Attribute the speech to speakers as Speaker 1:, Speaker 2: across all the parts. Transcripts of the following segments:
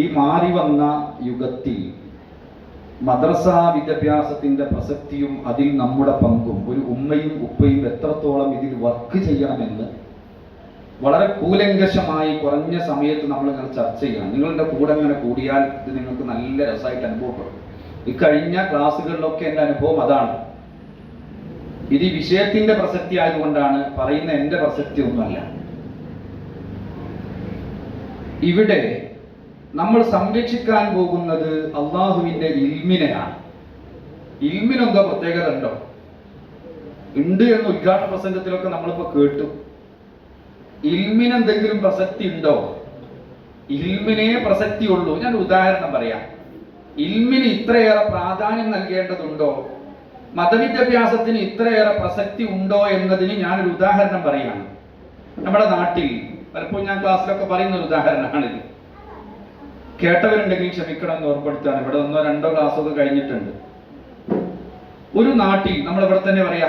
Speaker 1: ഈ മാറി വന്ന യുഗത്തിൽ മദ്രസ വിദ്യാഭ്യാസത്തിന്റെ പ്രസക്തിയും അതിൽ നമ്മുടെ പങ്കും ഒരു ഉമ്മയും ഉപ്പയും എത്രത്തോളം ഇതിൽ വർക്ക് ചെയ്യണമെന്ന് വളരെ കൂലങ്കശമായി കുറഞ്ഞ സമയത്ത് നമ്മൾ ഇങ്ങനെ ചർച്ച ചെയ്യണം നിങ്ങളുടെ കൂടെ ഇങ്ങനെ കൂടിയാൽ ഇത് നിങ്ങൾക്ക് നല്ല രസമായിട്ട് അനുഭവപ്പെടും. ഈ കഴിഞ്ഞ ക്ലാസ്സുകളിലൊക്കെ എന്റെ അനുഭവം അതാണ്. ഇത് ഈ വിഷയത്തിന്റെ പ്രസക്തി ആയതുകൊണ്ടാണ് പറയുന്ന എന്റെ പ്രസക്തി ഒന്നുമല്ല. ഇവിടെ നമ്മൾ സംരക്ഷിക്കാൻ പോകുന്നത് അള്ളാഹുവിന്റെ ഇൽമിനെയാണ്. ഇൽമിനെന്തോ പ്രത്യേകത ഉണ്ടോ? ഉണ്ട് എന്ന് ഉദ്ഘാടന പ്രസംഗത്തിലൊക്കെ നമ്മളിപ്പോ കേട്ടു. ഇൽമിന് എന്തെങ്കിലും പ്രസക്തി ഉണ്ടോ? ഇൽമിനെ പ്രസക്തി ഉള്ളൂ ഞാൻ ഉദാഹരണം പറയാം. ഇൽമിന് ഇത്രയേറെ പ്രാധാന്യം നൽകേണ്ടതുണ്ടോ? മതവിദ്യാഭ്യാസത്തിന് ഇത്രയേറെ പ്രസക്തി ഉണ്ടോ എന്നതിന് ഞാനൊരു ഉദാഹരണം പറയാണ്. നമ്മുടെ നാട്ടിൽ പലപ്പോഴും ഞാൻ ക്ലാസ്സിലൊക്കെ പറയുന്ന ഒരു ഉദാഹരണമാണിത്. കേട്ടവരുണ്ടെങ്കിൽ ക്ഷമിക്കണം എന്ന് ഓർപ്പെടുത്താണ് ഇവിടെ ഒന്നോ രണ്ടോ ക്ലാസ്സൊക്കെ കഴിഞ്ഞിട്ടുണ്ട്. ഒരു നാട്ടിൽ നമ്മൾ ഇവിടെ തന്നെ പറയാ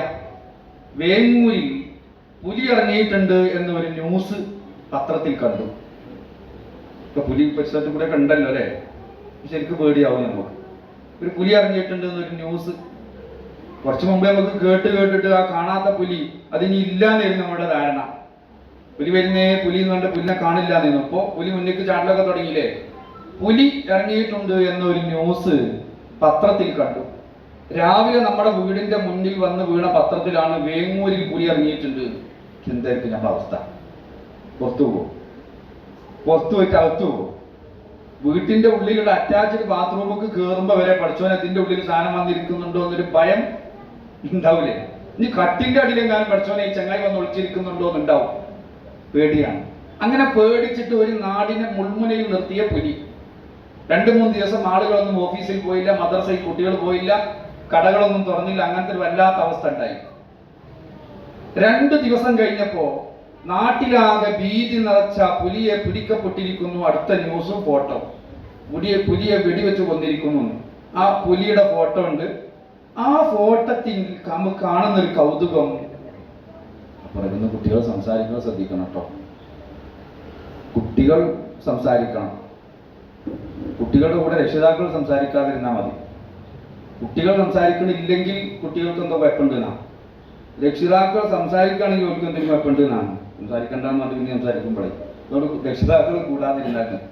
Speaker 1: വേങ്ങൂരിൽ പുലി ഇറങ്ങിയിട്ടുണ്ട് എന്ന ഒരു ന്യൂസ് പത്രത്തിൽ കണ്ടു. ഇപ്പൊ പുലി പരിസരത്ത് കൂടെ കണ്ടല്ലോ അല്ലെ? ശരിക്കും പേടിയാവും നമുക്ക്. ഒരു പുലി ഇറങ്ങിയിട്ടുണ്ട് എന്നൊരു ന്യൂസ് കുറച്ച് മുമ്പേ നമുക്ക് കേട്ട് കേട്ടിട്ട് ആ കാണാത്ത പുലി അതിനി ഇല്ലാന്നായിരുന്നു നമ്മുടെ ധാരണ. പുലി വരുന്നേ പുലി എന്ന് പറഞ്ഞ പുലിനെ കാണില്ല എന്ന് അപ്പോ പുലി മുന്നേക്ക് ചാടലൊക്കെ തുടങ്ങിയില്ലേ? പുലി ഇറങ്ങിയിട്ടുണ്ട് എന്നൊരു ന്യൂസ് പത്രത്തിൽ കണ്ടു. രാവിലെ നമ്മുടെ വീടിന്റെ മുന്നിൽ വന്ന് വീണ പത്രത്തിലാണ് വേങ്ങൂരിൽ പുലി ഇറങ്ങിയിട്ടുണ്ട്. എന്തായിരിക്കും നമ്മുടെ അവസ്ഥ? പുറത്തു പോകും പുറത്തു പോയിട്ട് അകത്തു പോകും വീട്ടിന്റെ ഉള്ളിലുള്ള അറ്റാച്ച്ഡ് ബാത്റൂമൊക്കെ കേറുമ്പോ വരെ പഠിച്ചവൻ അതിന്റെ ഉള്ളിൽ സാധനം വന്നിരിക്കുന്നുണ്ടോ എന്നൊരു ഭയം ഉണ്ടാവില്ലേ ഇനി കട്ടിന്റെ അടിയിലെങ്ങാനും പഠിച്ചോനെ ഈ ചങ്ങായി വന്ന് ഒളിച്ചിരിക്കുന്നുണ്ടോ എന്നുണ്ടാവും. പേടിയാണ്. അങ്ങനെ പേടിച്ചിട്ട് ഒരു നാടിനെ മുൾമുനയിൽ നിർത്തിയ പുലി. രണ്ടു മൂന്ന് ദിവസം ആളുകളൊന്നും ഓഫീസിൽ പോയില്ല മദ്രസയിൽ കുട്ടികൾ പോയില്ല കടകളൊന്നും തുറന്നില്ല അങ്ങനത്തെ ഒരു വല്ലാത്ത അവസ്ഥ ഉണ്ടായി. രണ്ട് ദിവസം കഴിഞ്ഞപ്പോ നാട്ടിലാകെ ഭീതി നിറച്ച പുലിയെ പിടിക്കപ്പെട്ടിരിക്കുന്നു അടുത്ത ന്യൂസും ഫോട്ടോ പുലിയെ പുലിയെ വെടിവെച്ച് കൊന്നിരിക്കുന്നു. ആ പുലിയുടെ ഫോട്ടോ ഉണ്ട്. ആ ഫോട്ടത്തിൽ നമുക്ക് കാണുന്ന ഒരു കൗതുകം. പറയുന്ന കുട്ടികൾ സംസാരിക്കുന്നത് ശ്രദ്ധിക്കണം കേട്ടോ. കുട്ടികൾ സംസാരിക്കണം. കുട്ടികളുടെ കൂടെ രക്ഷിതാക്കൾ സംസാരിക്കാതിരുന്നാൽ മതി. കുട്ടികൾ സംസാരിക്കണില്ലെങ്കിൽ കുട്ടികൾക്ക് എന്തോ കുഴപ്പമുണ്ട് എന്നാ രക്ഷിതാക്കൾ സംസാരിക്കുകയാണെങ്കിൽ അവർക്ക് എന്തെങ്കിലും കുഴപ്പമുണ്ട് എന്നാണ് സംസാരിക്കണ്ടെന്ന് മതി പിന്നെ സംസാരിക്കുമ്പോഴേ അതുകൊണ്ട് രക്ഷിതാക്കൾ കൂടാതിരുന്നാക്കും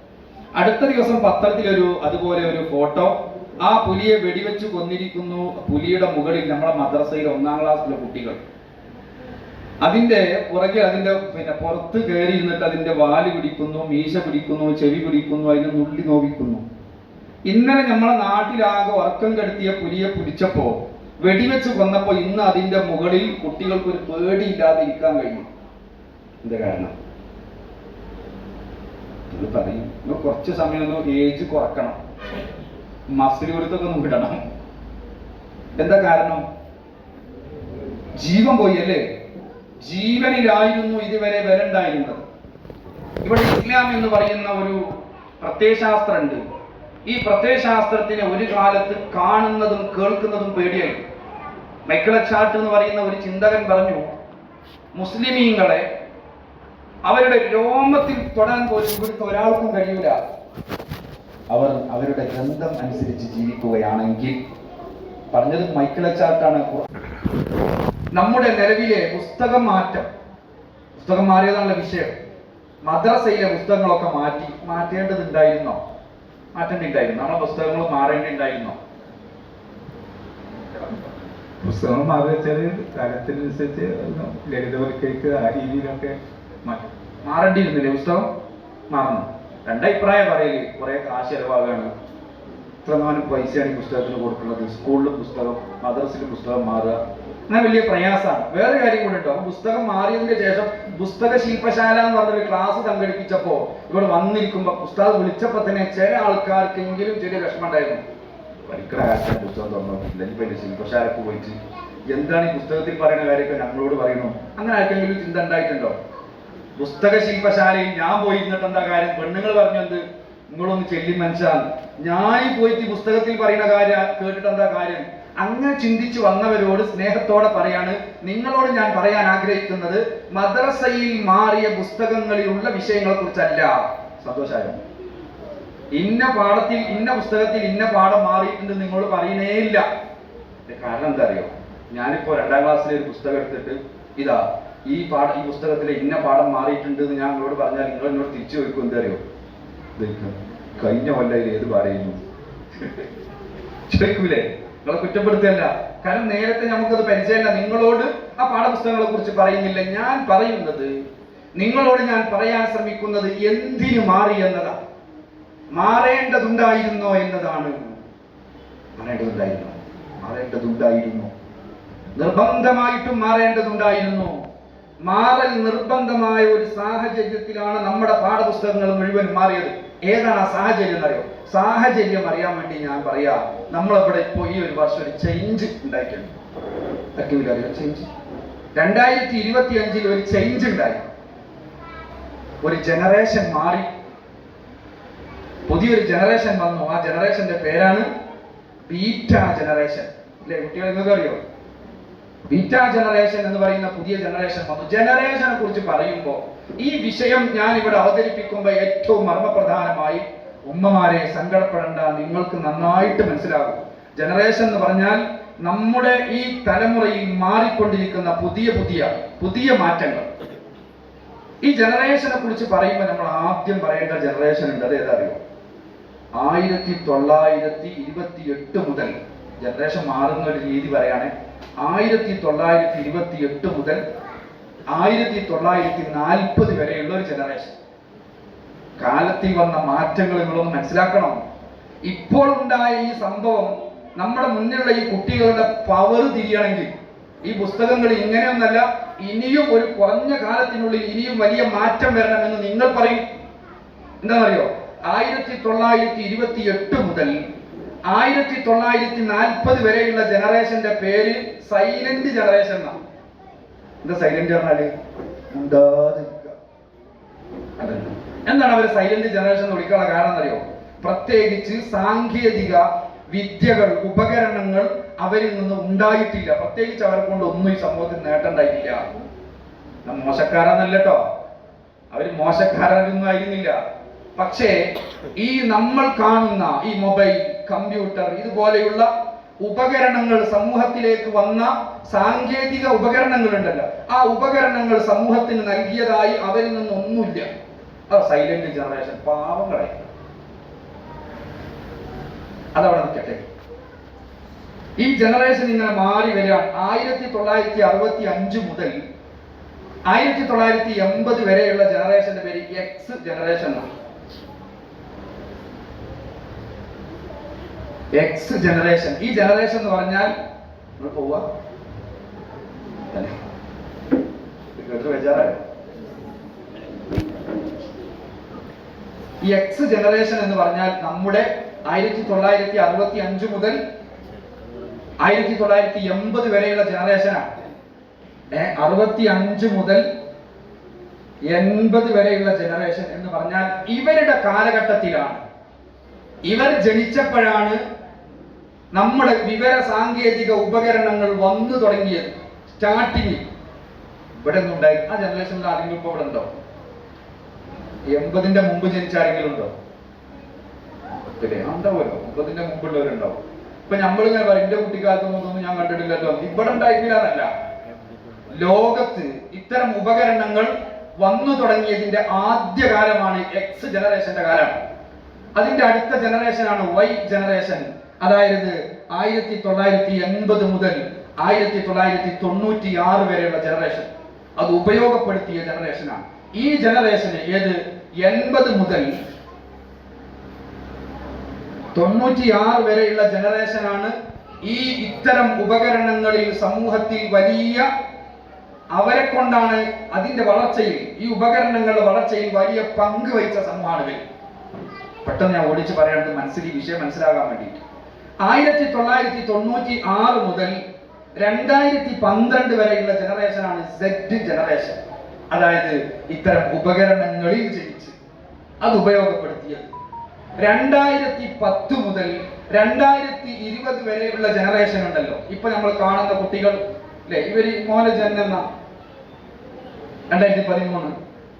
Speaker 1: അടുത്ത ദിവസം പത്രത്തിലൊരു അതുപോലെ ഒരു ഫോട്ടോ ആ പുലിയെ വെടിവെച്ച് കൊന്നിരിക്കുന്നു. പുലിയുടെ മുകളിൽ നമ്മളെ മദ്രസയിൽ ഒന്നാം ക്ലാസ്സിലെ കുട്ടികൾ. അതിന്റെ പുറകെ അതിന്റെ പിന്നെ പുറത്ത് കയറി ഇരുന്നിട്ട് അതിന്റെ വാൽ പിടിക്കുന്നു മീശ പിടിക്കുന്നു ചെവി പിടിക്കുന്നു അതിനെ നുള്ളി നോവിക്കുന്നു. ഇന്നലെ നമ്മളെ നാട്ടിലാകെ ഉറക്കം കെടുത്തിയ പുലിയെ പിടിച്ചപ്പോ വെടിവെച്ച് കൊന്നപ്പോ ഇന്ന് അതിന്റെ മുകളിൽ കുട്ടികൾക്ക് ഒരു പേടിയില്ലാതെ ഇരിക്കാൻ കഴിയും. എന്താ കാരണം? പറയും. കുറച്ച് സമയം ഒന്ന് ഏജ് കുറക്കണം. മസിൽ കൊടുത്തൊക്കെ ഒന്ന് വിടണം. എന്താ കാരണം? ജീവൻ പോയി അല്ലേ? ജീവനിലായിരുന്നു ഇതുവരെ വരണ്ടായിരുന്നത്. ഇവിടെ ഇസ്ലാം എന്ന് പറയുന്ന ഒരു പ്രത്യയശാസ്ത്രം ഉണ്ട് ഈ പ്രത്യയശാസ്ത്രത്തിനെ ഒരു കാലത്ത് കാണുന്നതും കേൾക്കുന്നതും പേടിയായി. മൈക്കിളച്ചാട്ട് എന്ന് പറയുന്ന ഒരു ചിന്തകൻ പറഞ്ഞു മുസ്ലിമീങ്ങളെ അവരുടെ രോമത്തിൽ തൊടാൻ പോലും ഇവിടുത്തെ ഒരാൾക്കും കഴിയൂല. അവർ അവരുടെ ഗ്രന്ഥം അനുസരിച്ച് ജീവിക്കുകയാണെങ്കിൽ പറഞ്ഞത് മൈക്കിളച്ചാട്ടാണ് നമ്മുടെ നിലവിലെ പുസ്തകം മാറ്റം. പുസ്തകം മാറിയതാണല്ലോ വിഷയം. മദ്രസയിലെ പുസ്തകങ്ങളൊക്കെ മാറ്റി മാറ്റേണ്ടതുണ്ടായിരുന്നോ? മാറ്റേണ്ടിണ്ടായിരുന്നു. നമ്മളെ പുസ്തകങ്ങൾ മാറേണ്ടിണ്ടായിരുന്നോ?
Speaker 2: പുസ്തകം മാറി വെച്ചാൽ കാലത്തിനനുസരിച്ച് ലളിതവൽക്കരിക്കുക ആ രീതിയിലൊക്കെ മാറ്റി.
Speaker 1: മാറേണ്ടിയിരുന്നില്ലേ പുസ്തകം? മാറണം രണ്ടഭിപ്രായം പറയൽ കുറെ കാശ് ചെലവാകാണ് ഇത്രമാനം പൈസയാണ് ഈ പുസ്തകത്തിന് കൊടുക്കുന്നത്. സ്കൂളിലും പുസ്തകം മദ്രസിലും പുസ്തകം മാറുക. അങ്ങനെ വലിയ പ്രയാസമാണ് വേറെ കാര്യം കൂടെ ഉണ്ടോ. പുസ്തകം മാറിയതിന് ശേഷം പുസ്തക ശില്പശാല എന്ന് പറഞ്ഞൊരു ക്ലാസ് സംഘടിപ്പിച്ചപ്പോ ഇവിടെ വന്നിരിക്കുമ്പോ പുസ്തകം വിളിച്ചപ്പോ തന്നെ ചില ആൾക്കാർക്കെങ്കിലും ചെറിയ വിഷമം ഉണ്ടായിരുന്നു. കാലത്ത് പുസ്തകം തുറന്നു വലിയ ശില്പശാലക്ക് പോയിട്ട് എന്താണ് ഈ പുസ്തകത്തിൽ പറയുന്ന കാര്യമൊക്കെ ഞങ്ങളോട് പറയണോ? അങ്ങനെ ആർക്കെങ്കിലും ചിന്ത ഉണ്ടായിട്ടുണ്ടോ? പുസ്തക ശില്പശാലയിൽ ഞാൻ പോയി ഇരുന്നിട്ട് എന്താ കാര്യം? പെണ്ണുങ്ങൾ പറഞ്ഞത് നിങ്ങളൊന്ന് ചെല്ലി മനസ്സിലാണ് ഞാൻ പോയിട്ട് പുസ്തകത്തിൽ പറയുന്ന കാര്യം കേട്ടിട്ട് എന്താ കാര്യം? അങ്ങനെ ചിന്തിച്ചു വന്നവരോട് സ്നേഹത്തോടെ പറയാണ്. നിങ്ങളോട് ഞാൻ പറയാൻ ആഗ്രഹിക്കുന്നത് മദ്രസയിൽ മാറിയ പുസ്തകങ്ങളിലുള്ള വിഷയങ്ങളെ കുറിച്ചല്ല സന്തോഷായോ? ഇന്ന പാഠത്തിൽ ഇന്ന പുസ്തകത്തിൽ ഇന്ന പാഠം മാറിയിട്ടുണ്ട് നിങ്ങളോട് പറയുന്നേ ഇല്ല. കാരണം എന്താ അറിയോ? ഞാനിപ്പോ രണ്ടാം ക്ലാസ്സിലെ ഒരു പുസ്തകം എടുത്തിട്ട് ഇതാ ഈ പാഠം ഈ പുസ്തകത്തിലെ ഇന്ന പാഠം മാറിയിട്ടുണ്ട് എന്ന് ഞാൻ നിങ്ങളോട് പറഞ്ഞാൽ നിങ്ങൾ എന്നോട് തിരിച്ചു ചോദിക്കും. എന്താ അറിയോ? കഴിഞ്ഞ കൊല്ലയിൽ ഏത് പറയുന്നു? ചോദിക്കൂലേ നിങ്ങളെ കുറ്റപ്പെടുത്തല്ല കാരണം നേരത്തെ നമുക്കത് പരിചയമല്ല. നിങ്ങളോട് ആ പാഠപുസ്തകങ്ങളെ കുറിച്ച് പറയുന്നില്ല. ഞാൻ പറയുന്നത് നിങ്ങളോട് ഞാൻ പറയാൻ ശ്രമിക്കുന്നത് എന്തിനു മാറി എന്നതാണ്. മാറേണ്ടതുണ്ടായിരുന്നോ എന്നതാണ്. മാറേണ്ടതുണ്ടായിരുന്നോ? മാറേണ്ടതുണ്ടായിരുന്നോ? നിർബന്ധമായിട്ടും മാറേണ്ടതുണ്ടായിരുന്നു? മാറൽ നിർബന്ധമായ ഒരു സാഹചര്യത്തിലാണ് നമ്മുടെ പാഠപുസ്തകങ്ങൾ മുഴുവൻ മാറിയത്. ഏതാണ് ആ സാഹചര്യം എന്നറിയോ? സാഹചര്യം അറിയാൻ വേണ്ടി ഞാൻ പറയാം നമ്മളിവിടെ ഇപ്പോ ഈ ഒരു വർഷം ഒരു ചേഞ്ച് ഉണ്ടാക്കിയിട്ടുണ്ട് ചേഞ്ച് രണ്ടായിരത്തി ഇരുപത്തി അഞ്ചിൽ ഒരു ചേഞ്ച് ഉണ്ടായി. ഒരു ജനറേഷൻ മാറി. പുതിയൊരു ജനറേഷൻ വന്നു. ആ ജനറേഷന്റെ പേരാണ് ബീറ്റ ജനറേഷൻ അല്ലേ കുട്ടികൾ നിങ്ങൾക്ക് അറിയോ ബീറ്റ ജനറേഷൻ എന്ന് പറയുന്ന പുതിയ ജനറേഷൻ വന്നു. ജനറേഷനെ കുറിച്ച് പറയുമ്പോൾ ഈ വിഷയം ഞാൻ ഇവിടെ അവതരിപ്പിക്കുമ്പോൾ ഏറ്റവും മർമ്മപ്രധാനമായി ഉമ്മമാരെ സങ്കടപ്പെടേണ്ട നിങ്ങൾക്ക് നന്നായിട്ട് മനസ്സിലാകും. ജനറേഷൻ എന്ന് പറഞ്ഞാൽ നമ്മുടെ ഈ തലമുറയിൽ മാറിക്കൊണ്ടിരിക്കുന്ന പുതിയ പുതിയ പുതിയ മാറ്റങ്ങൾ. ഈ ജനറേഷനെ കുറിച്ച് പറയുമ്പോൾ നമ്മൾ ആദ്യം പറയേണ്ട ജനറേഷൻ ഉണ്ട്. അത് ഏതറിയോ? ആയിരത്തി തൊള്ളായിരത്തി ഇരുപത്തി എട്ട് മുതൽ ജനറേഷൻ മാറുന്ന ഒരു രീതി പറയാണ് ആയിരത്തി തൊള്ളായിരത്തി ഇരുപത്തി എട്ട് മുതൽ ആയിരത്തി തൊള്ളായിരത്തി നാൽപ്പത് വരെയുള്ള ഒരു ജനറേഷൻ കാലത്തിൽ വന്ന മാറ്റങ്ങൾ നിങ്ങളൊന്ന് മനസ്സിലാക്കണം. ഇപ്പോൾ ഉണ്ടായ ഈ സംഭവം നമ്മുടെ മുന്നിലുള്ള ഈ കുട്ടികളുടെ പവർ തിരിയണമെങ്കിൽ ഈ പുസ്തകങ്ങൾ ഇങ്ങനെയൊന്നല്ല ഇനിയും ഒരു കുറഞ്ഞ കാലത്തിനുള്ളിൽ ഇനിയും വലിയ മാറ്റം വരണമെന്ന് നിങ്ങൾ പറയും. എന്താണെന്നറിയോ? ആയിരത്തി തൊള്ളായിരത്തി ഇരുപത്തി എട്ട് മുതൽ ആയിരത്തി തൊള്ളായിരത്തി നാൽപ്പത് വരെയുള്ള ജനറേഷന്റെ പേര് സൈലന്റ് ജനറേഷൻ എന്താ സൈലന്റ് എന്താണ് അവർ സൈലന്റ് ജനറേഷൻ എന്ന് വിളിക്കാനുള്ള കാരണം അറിയോ പ്രത്യേകിച്ച് സാങ്കേതിക വിദ്യകൾ ഉപകരണങ്ങൾ അവരിൽ നിന്ന് ഉണ്ടായിട്ടില്ല. പ്രത്യേകിച്ച് അവരെ കൊണ്ട് ഒന്നും ഈ സമൂഹത്തിൽ നേട്ടമുണ്ടായിട്ടില്ല. മോശക്കാരാന്നല്ല കേട്ടോ അവർ മോശക്കാരൊന്നും ആയിരുന്നില്ല. പക്ഷേ ഈ നമ്മൾ കാണുന്ന ഈ മൊബൈൽ കമ്പ്യൂട്ടർ ഇതുപോലെയുള്ള ഉപകരണങ്ങൾ സമൂഹത്തിലേക്ക് വന്ന സാങ്കേതിക ഉപകരണങ്ങൾ ഉണ്ടല്ലോ ആ ഉപകരണങ്ങൾ സമൂഹത്തിന് നൽകിയതായി അവരിൽ നിന്നൊന്നുമില്ല. ആ സൈലന്റ് ജനറേഷൻ പാവങ്ങളെ. അതവിടെ നിൽക്കട്ടെ. ഈ ജനറേഷൻ ഇങ്ങനെ മാറി വരികയാണ് ആയിരത്തി തൊള്ളായിരത്തി അറുപത്തി അഞ്ച് മുതൽ ആയിരത്തി തൊള്ളായിരത്തി എൺപത് വരെയുള്ള ജനറേഷന്റെ പേര് എക്സ് ജനറേഷൻ എന്നാണ് എക്സ് ജനറേഷൻ ഈ ജനറേഷൻ എന്ന് പറഞ്ഞാൽ? ഈ എക്സ് ജനറേഷൻ എന്ന് പറഞ്ഞാൽ നമ്മുടെ ആയിരത്തി തൊള്ളായിരത്തി അറുപത്തി അഞ്ച് മുതൽ ആയിരത്തി തൊള്ളായിരത്തി എൺപത് വരെയുള്ള ജനറേഷനാണ് ഏ അറുപത്തി അഞ്ച് മുതൽ എൺപത് വരെയുള്ള ജനറേഷൻ എന്ന് പറഞ്ഞാൽ ഇവരുടെ കാലഘട്ടത്തിലാണ്. ഇവർ ജനിച്ചപ്പോഴാണ് നമ്മുടെ വിവര സാങ്കേതിക ഉപകരണങ്ങൾ വന്നു തുടങ്ങിയത്. സ്റ്റാർട്ടിങ് ഇവിടെ ഉണ്ടായി. ആ ജനറേഷനിൽ ആരെങ്കിലും ഇപ്പൊ ഇവിടെ ഉണ്ടോ? എൺപതിന്റെ മുമ്പ് ജനിച്ച ആരെങ്കിലും ഉണ്ടോ? ഇല്ലേ ഉണ്ടാവുമല്ലോ മുപ്പതിന്റെ മുമ്പുള്ളവരുണ്ടാവും ഇപ്പൊ നമ്മളിങ്ങനെ പറയും എന്റെ കുട്ടിക്കാലത്ത് ഒന്നും ഞാൻ കണ്ടിട്ടില്ലല്ലോ. ഇവിടെ ഉണ്ടായിട്ടില്ല ലോകത്ത് ഇത്തരം ഉപകരണങ്ങൾ വന്നു തുടങ്ങിയതിന്റെ ആദ്യ കാലമാണ് എക്സ് ജനറേഷന്റെ കാലം. അതിന്റെ അടുത്ത ജനറേഷൻ ആണ് വൈ ജനറേഷൻ അതായത് ആയിരത്തി തൊള്ളായിരത്തി എൺപത് മുതൽ ആയിരത്തി തൊള്ളായിരത്തി തൊണ്ണൂറ്റി ആറ് വരെയുള്ള ജനറേഷൻ അത് ഉപയോഗപ്പെടുത്തിയ ജനറേഷനാണ് ഈ ജനറേഷന് ഏത്? എൺപത് മുതൽ തൊണ്ണൂറ്റിയാറ് വരെയുള്ള ജനറേഷനാണ് ഈ ഇത്തരം ഉപകരണങ്ങളിൽ സമൂഹത്തിൽ വലിയ അവരെ കൊണ്ടാണ് അതിന്റെ വളർച്ചയിൽ ഈ ഉപകരണങ്ങളുടെ വളർച്ചയിൽ വലിയ പങ്ക് വഹിച്ച സമൂഹമാണ് ഇവർ പെട്ടെന്ന് ഞാൻ ഓടിച്ച് പറയാണ്ട് മനസ്സിൽ ഈ വിഷയം മനസ്സിലാകാൻ വേണ്ടിയിട്ട്. ആയിരത്തി തൊള്ളായിരത്തി തൊണ്ണൂറ്റി ആറ് മുതൽ രണ്ടായിരത്തി പന്ത്രണ്ട് വരെയുള്ള ആണ് സെഡ് ജനറേഷൻ അതായത് ഇത്തരം ഉപകരണങ്ങളിൽ ജനിച്ച് അത് ഉപയോഗപ്പെടുത്തിയത്. രണ്ടായിരത്തി പത്ത് മുതൽ രണ്ടായിരത്തി ഇരുപത് വരെയുള്ള ജനറേഷൻ ഉണ്ടല്ലോ. ഇപ്പൊ നമ്മൾ കാണുന്ന കുട്ടികൾ അല്ലെ? ഇവർ മോനെ ജനന രണ്ടായിരത്തി പതിമൂന്ന്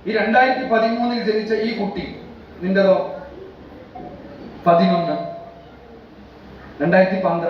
Speaker 1: ഈ രണ്ടായിരത്തി പതിമൂന്നിൽ ജനിച്ച ഈ കുട്ടി നിന്റെതോ പതിനൊന്ന് രണ്ടായിരത്തി പന്ത്രണ്ട്